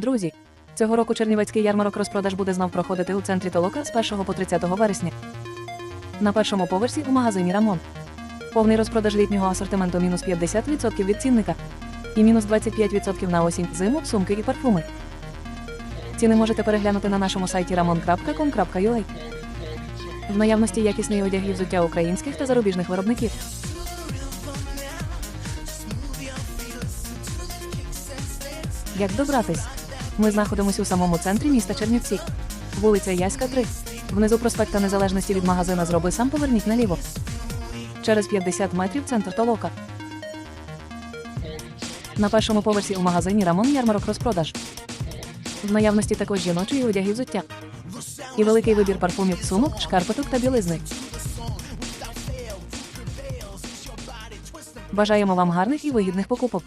Друзі, цього року Чернівецький ярмарок розпродаж буде знов проходити у центрі Толока з 1 по 30 вересня. На першому поверсі у магазині Рамон. Повний розпродаж літнього асортименту мінус 50% від цінника і мінус 25% на осінь, зиму, сумки і парфуми. Ціни можете переглянути на нашому сайті ramon.com.ua. В наявності якісний одяг і взуття українських та зарубіжних виробників. Як добратись? Ми знаходимося у самому центрі міста Чернівці. Вулиця Яська, 3. Внизу проспекта Незалежності від магазина Зроби сам поверніть наліво. Через 50 метрів центр Толока. На першому поверсі у магазині Рамон ярмарок розпродаж. В наявності також жіночої одяг і взуття. І великий вибір парфумів, сумок, шкарпеток та білизни. Бажаємо вам гарних і вигідних покупок.